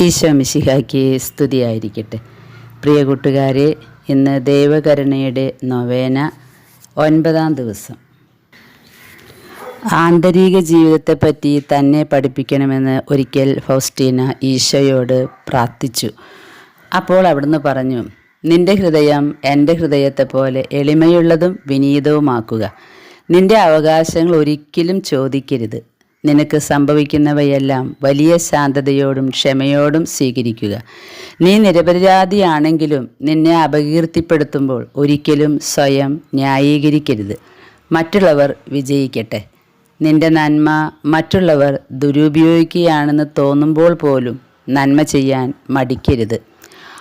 ഈശോ മിശിഹായ്ക്ക് സ്തുതിയായിരിക്കട്ടെ. പ്രിയ കൂട്ടുകാരെ ഇന്ന് ദൈവകരുണയുടെ നൊവേന ഒൻപതാം ദിവസം. ആന്തരിക ജീവിതത്തെപ്പറ്റി തന്നെ പഠിപ്പിക്കണമെന്ന് ഒരിക്കൽ ഫൗസ്റ്റീന ഈശോയോട് പ്രാർത്ഥിച്ചു. അപ്പോൾ അവിടുന്ന് പറഞ്ഞു നിന്റെ ഹൃദയം എന്റെ ഹൃദയത്തെ പോലെ എളിമയുള്ളതും വിനീതവുമാക്കുക. നിന്റെ അവകാശങ്ങൾ ഒരിക്കലും ചോദിക്കരുത്. നിനക്ക് സംഭവിക്കുന്നവയെല്ലാം വലിയ ശാന്തതയോടും ക്ഷമയോടും സ്വീകരിക്കുക. നീ നിരപരാധിയാണെങ്കിലും നിന്നെ അപകീർത്തിപ്പെടുത്തുമ്പോൾ ഒരിക്കലും സ്വയം ന്യായീകരിക്കരുത്. മറ്റുള്ളവർ വിജയിക്കട്ടെ. നിന്റെ നന്മ മറ്റുള്ളവർ ദുരുപയോഗിക്കുകയാണെന്ന് തോന്നുമ്പോൾ പോലും നന്മ ചെയ്യാൻ മടിക്കരുത്.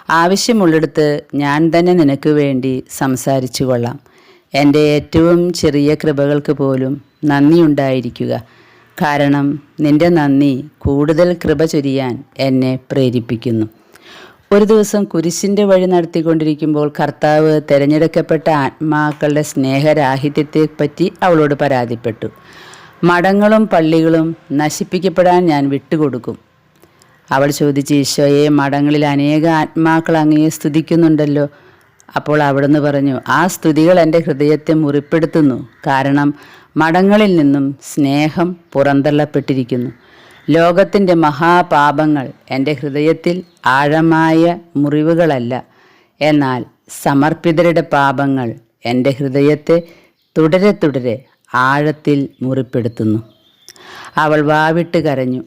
ആവശ്യമുള്ളിടത്ത് ഞാൻ തന്നെ നിനക്ക് വേണ്ടി സംസാരിച്ചു കൊള്ളാം. എന്റെ ഏറ്റവും ചെറിയ കൃപകൾക്ക് പോലും നന്ദിയുണ്ടായിരിക്കുക. കാരണം നിന്റെ നന്ദി കൂടുതൽ കൃപ ചൊരിയാൻ എന്നെ പ്രേരിപ്പിക്കുന്നു. ഒരു ദിവസം കുരിശിന്റെ വഴി നടത്തിക്കൊണ്ടിരിക്കുമ്പോൾ കർത്താവ് തിരഞ്ഞെടുക്കപ്പെട്ട ആത്മാക്കളുടെ സ്നേഹരാഹിത്യത്തെപ്പറ്റി അവളോട് പരാതിപ്പെട്ടു. മഠങ്ങളും പള്ളികളും നശിപ്പിക്കപ്പെടാൻ ഞാൻ വിട്ടുകൊടുക്കും. അവൾ ചോദിച്ചു ഈശോയെ മഠങ്ങളിൽ അനേക ആത്മാക്കൾ അങ്ങയെ സ്തുതിക്കുന്നുണ്ടല്ലോ. അപ്പോൾ അവിടുന്ന് പറഞ്ഞു ആ സ്തുതികൾ എന്റെ ഹൃദയത്തെ മുറിപ്പെടുത്തുന്നു. കാരണം മഠങ്ങളിൽ നിന്നും സ്നേഹം പുറന്തള്ളപ്പെട്ടിരിക്കുന്നു. ലോകത്തിന്റെ മഹാപാപങ്ങൾ എന്റെ ഹൃദയത്തിൽ ആഴമായ മുറിവുകളല്ല. എന്നാൽ സമർപ്പിതരുടെ പാപങ്ങൾ എന്റെ ഹൃദയത്തെ തുടരെ തുടരെ ആഴത്തിൽ മുറിപ്പെടുത്തുന്നു. അവൾ വാവിട്ട് കരഞ്ഞു.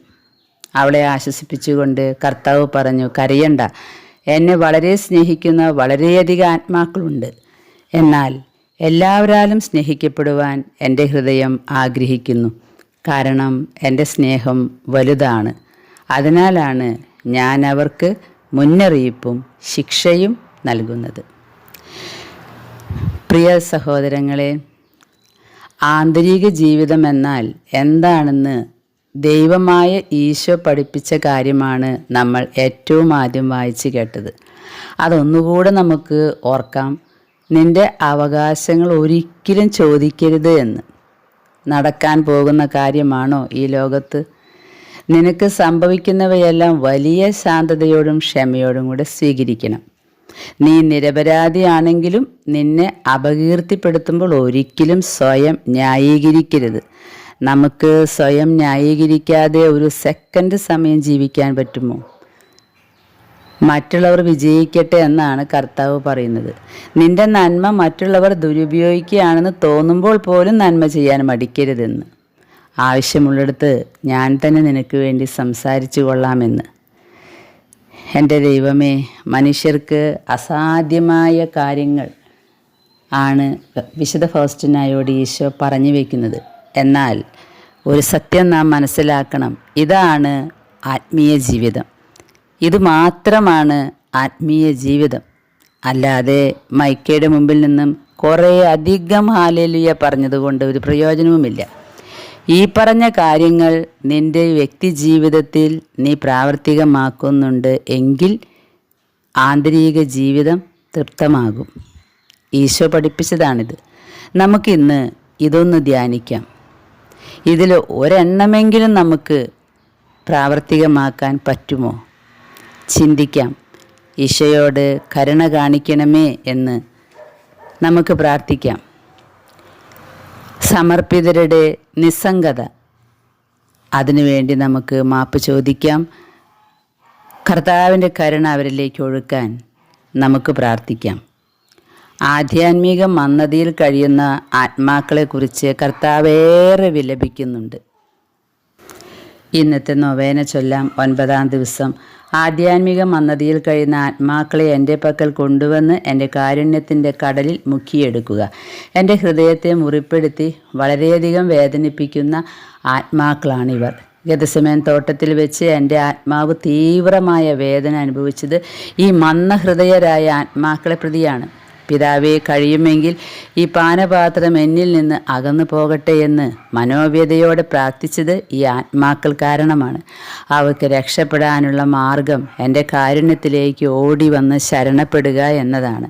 അവളെ ആശ്വസിപ്പിച്ചുകൊണ്ട് കർത്താവ് പറഞ്ഞു കരയണ്ട. എന്നെ വളരെ സ്നേഹിക്കുന്ന വളരെയധികം ആത്മാക്കളുണ്ട്. എന്നാൽ എല്ലാവരാലും സ്നേഹിക്കപ്പെടുവാൻ എന്റെ ഹൃദയം ആഗ്രഹിക്കുന്നു. കാരണം എന്റെ സ്നേഹം വലുതാണ്. അതിനാലാണ് ഞാൻ അവർക്ക് മുന്നറിയിപ്പും ശിക്ഷയും നൽകുന്നത്. പ്രിയ സഹോദരങ്ങളെ ആന്തരിക ജീവിതം എന്നാൽ എന്താണെന്ന് ദൈവമായ ഈശോ പഠിപ്പിച്ച കാര്യമാണ് നമ്മൾ ഏറ്റവും ആദ്യം വായിച്ചു കേട്ടത്. അതൊന്നുകൂടെ നമുക്ക് ഓർക്കാം. നിന്റെ അവകാശങ്ങൾ ഒരിക്കലും ചോദിക്കരുത് എന്ന്. നടക്കാൻ പോകുന്ന കാര്യമാണോ ഈ ലോകത്ത്? നിനക്ക് സംഭവിക്കുന്നവയെല്ലാം വലിയ ശാന്തതയോടും ക്ഷമയോടും കൂടെ സ്വീകരിക്കണം. നീ നിരപരാധിയാണെങ്കിലും നിന്നെ അപകീർത്തിപ്പെടുത്തുമ്പോൾ ഒരിക്കലും സ്വയം ന്യായീകരിക്കരുത്. നമുക്ക് സ്വയം ന്യായീകരിക്കാതെ ഒരു സെക്കൻഡ് സമയം ജീവിക്കാൻ പറ്റുമോ? മറ്റുള്ളവർ വിജയിക്കട്ടെ എന്നാണ് കർത്താവ് പറയുന്നത്. നിന്റെ നന്മ മറ്റുള്ളവർ ദുരുപയോഗിക്കുകയാണെന്ന് തോന്നുമ്പോൾ പോലും നന്മ ചെയ്യാൻ മടിക്കരുതെന്ന്. ആവശ്യമുള്ളിടത്ത് ഞാൻ തന്നെ നിനക്ക് വേണ്ടി സംസാരിച്ചു കൊള്ളാമെന്ന്. എന്റെ ദൈവമേ മനുഷ്യർക്ക് അസാധ്യമായ കാര്യങ്ങൾ ആണ് വിശുദ്ധ ഫൗസ്റ്റിനായോട് ഈശോ പറഞ്ഞു വയ്ക്കുന്നത് എന്നാൽ ഒരു സത്യം നാം മനസ്സിലാക്കണം. ഇതാണ് ആത്മീയ ജീവിതം. ഇത് മാത്രമാണ് ആത്മീയ ജീവിതം. അല്ലാതെ മൈക്കയുടെ മുമ്പിൽ നിന്നും കുറേ അധികം ഹാലേലുയ പറഞ്ഞതുകൊണ്ട് ഒരു പ്രയോജനവുമില്ല. ഈ പറഞ്ഞ കാര്യങ്ങൾ നിന്റെ വ്യക്തി ജീവിതത്തിൽ നീ പ്രാവർത്തികമാക്കുന്നുണ്ട് എങ്കിൽ ആന്തരിക ജീവിതം തൃപ്തമാകും. ഈശോ പഠിപ്പിച്ചതാണിത്. നമുക്കിന്ന് ഇതൊന്ന് ധ്യാനിക്കാം. ഇതിൽ ഒരെണ്ണമെങ്കിലും നമുക്ക് പ്രാവർത്തികമാക്കാൻ പറ്റുമോ? ചിന്തിക്കാം. ഈശോയോട് കരുണ കാണിക്കണമേ എന്ന് നമുക്ക് പ്രാർത്ഥിക്കാം. സമർപ്പിതരുടെ നിസ്സംഗത. അതിനുവേണ്ടി നമുക്ക് മാപ്പ് ചോദിക്കാം. കർത്താവിന്റെ കരുണ അവരിലേക്ക് ഒഴുക്കാൻ നമുക്ക് പ്രാർത്ഥിക്കാം. ആധ്യാത്മിക മന്ദതിയിൽ കഴിയുന്ന ആത്മാക്കളെക്കുറിച്ച് കർത്താവേറെ വിലപിക്കുന്നുണ്ട്. ഇന്നത്തെ നൊവേന ചൊല്ലാം ഒൻപതാം ദിവസം ആധ്യാത്മിക മന്ദതിയിൽ കഴിയുന്ന ആത്മാക്കളെ എന്റെ പക്കൽ കൊണ്ടുവന്ന് എന്റെ കാരുണ്യത്തിന്റെ കടലിൽ മുക്കിയെടുക്കുക. എന്റെ ഹൃദയത്തെ മുറിപ്പെടുത്തി വളരെയധികം വേദനിപ്പിക്കുന്ന ആത്മാക്കളാണിവർ. ഗതസമേൻ തോട്ടത്തിൽ വെച്ച് എന്റെ ആത്മാവ് തീവ്രമായ വേദന അനുഭവിച്ചത് ഈ മന്ദഹൃദയരായ ആത്മാക്കളെ പ്രതിയാണ്. പിതാവെ കഴിയുമെങ്കിൽ ഈ പാനപാത്രം എന്നിൽ നിന്ന് അകന്നു പോകട്ടെ എന്ന് മനോവ്യതയോടെ പ്രാർത്ഥിച്ചത് ഈ ആത്മാക്കൾ കാരണമാണ്. അവർക്ക് രക്ഷപ്പെടാനുള്ള മാർഗം എന്റെ കാരുണ്യത്തിലേക്ക് ഓടി വന്ന് ശരണപ്പെടുക എന്നതാണ്.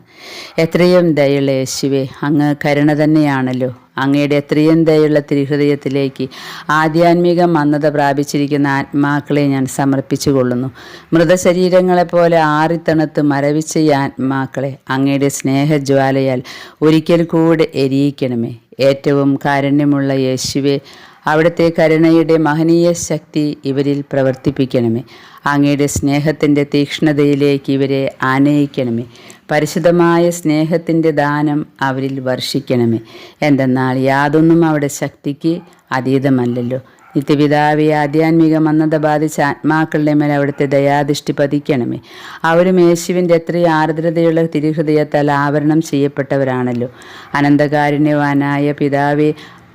എത്രയും ദയുള്ള യേശുവെ അങ്ങ് കരുണ തന്നെയാണല്ലോ. അങ്ങയുടെ ത്രിയന്തയുള്ള തിരുഹൃദയത്തിലേക്ക് ആധ്യാത്മിക മന്ദത പ്രാപിച്ചിരിക്കുന്ന ആത്മാക്കളെ ഞാൻ സമർപ്പിച്ചു കൊള്ളുന്നു മൃതശരീരങ്ങളെപ്പോലെ ആറിത്തണുത്ത് മരവിച്ച ഈ ആത്മാക്കളെ അങ്ങയുടെ സ്നേഹജ്വാലയാൽ ഒരിക്കൽ കൂടെ എരിയിക്കണമേ. ഏറ്റവും കാരുണ്യമുള്ള യേശുവെ അവിടുത്തെ കരുണയുടെ മഹനീയ ശക്തി ഇവരിൽ പ്രവർത്തിപ്പിക്കണമേ. അങ്ങയുടെ സ്നേഹത്തിന്റെ തീക്ഷ്ണതയിലേക്ക് ഇവരെ ആനയിക്കണമേ. പരിശുദ്ധമായ സ്നേഹത്തിന്റെ ദാനം അവരിൽ വർഷിക്കണമേ. എന്തെന്നാൽ യാതൊന്നും അവിടെ ശക്തിക്ക് അതീതമല്ലല്ലോ. നിത്യപിതാവി ആധ്യാത്മിക മന്ദത ബാധിച്ച ആത്മാക്കളുടെ മേൽ അവിടുത്തെ ദയാദൃഷ്ടി പതിക്കണമേ. അവരും യേശുവിന്റെ എത്രയും ആർദ്രതയുള്ള തിരുഹൃദയത്താൽ ആവരണം ചെയ്യപ്പെട്ടവരാണല്ലോ. അനന്തകാരുണ്യവാനായ പിതാവെ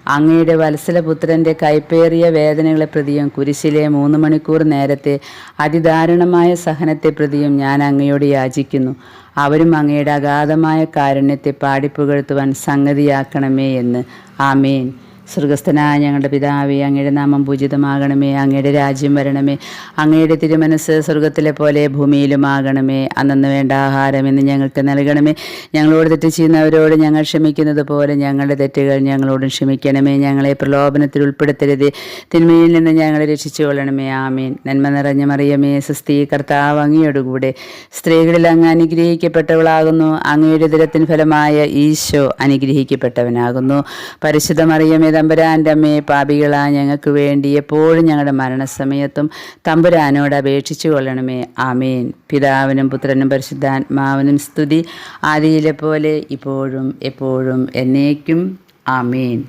അങ്ങയുടെ വത്സലപുത്രന്റെ കൈപ്പേറിയ വേദനകളെ പ്രതിയും കുരിശിലെ മൂന്ന് മണിക്കൂർ നേരത്തെ അതിദാരുണമായ സഹനത്തെ പ്രതിയും ഞാൻ അങ്ങയോട് യാചിക്കുന്നു. അവരും അങ്ങയുടെ അഗാധമായ കാരുണ്യത്തെ പാടിപ്പുകഴ്ത്തുവാൻ സംഗതിയാക്കണമേ എന്ന്. ആമേൻ. സ്വർഗസ്ഥനായ ഞങ്ങളുടെ പിതാവേ അങ്ങയുടെ നാമം പൂജിതമാകണമേ അങ്ങയുടെ രാജ്യം വരണമേ അങ്ങയുടെ തിരുമനസ് സ്വർഗത്തിലെ പോലെ ഭൂമിയിലുമാകണമേ. അന്നു വേണ്ട ആഹാരം എന്ന് ഞങ്ങൾക്ക് നൽകണമേ. ഞങ്ങളോട് തെറ്റ് ചെയ്യുന്നവരോട് ഞങ്ങൾ ക്ഷമിക്കുന്നത് പോലെ ഞങ്ങളുടെ തെറ്റുകൾ ഞങ്ങളോടും ക്ഷമിക്കണമേ. ഞങ്ങളെ പ്രലോഭനത്തിൽ ഉൾപ്പെടുത്തരുത്. തിന്മയിൽ നിന്ന് ഞങ്ങളെ രക്ഷിച്ചു കൊള്ളണമേ ആമീൻ. നന്മ നിറഞ്ഞ മറിയമേ സുസ്ഥി കർത്താവ് അങ്ങയോടുകൂടെ. സ്ത്രീകളിൽ അങ്ങ് അനുഗ്രഹിക്കപ്പെട്ടവളാകുന്നു. അങ്ങയുടെ ദുരത്തിന് ഫലമായ ഈശോ അനുഗ്രഹിക്കപ്പെട്ടവനാകുന്നു. പരിശുദ്ധ മറിയമേ തമ്പുരാന്റെ അമ്മയെ പാപികളാ ഞങ്ങൾക്ക് വേണ്ടി എപ്പോഴും ഞങ്ങളുടെ മരണസമയത്തും തമ്പുരാനോട് അപേക്ഷിച്ചു കൊള്ളണമേ. ആമേൻ. പിതാവിനും പുത്രനും പരിശുദ്ധാത്മാവിനും സ്തുതി. ആദിയിലെ പോലെ ഇപ്പോഴും എപ്പോഴും എന്നേക്കും. ആമേൻ.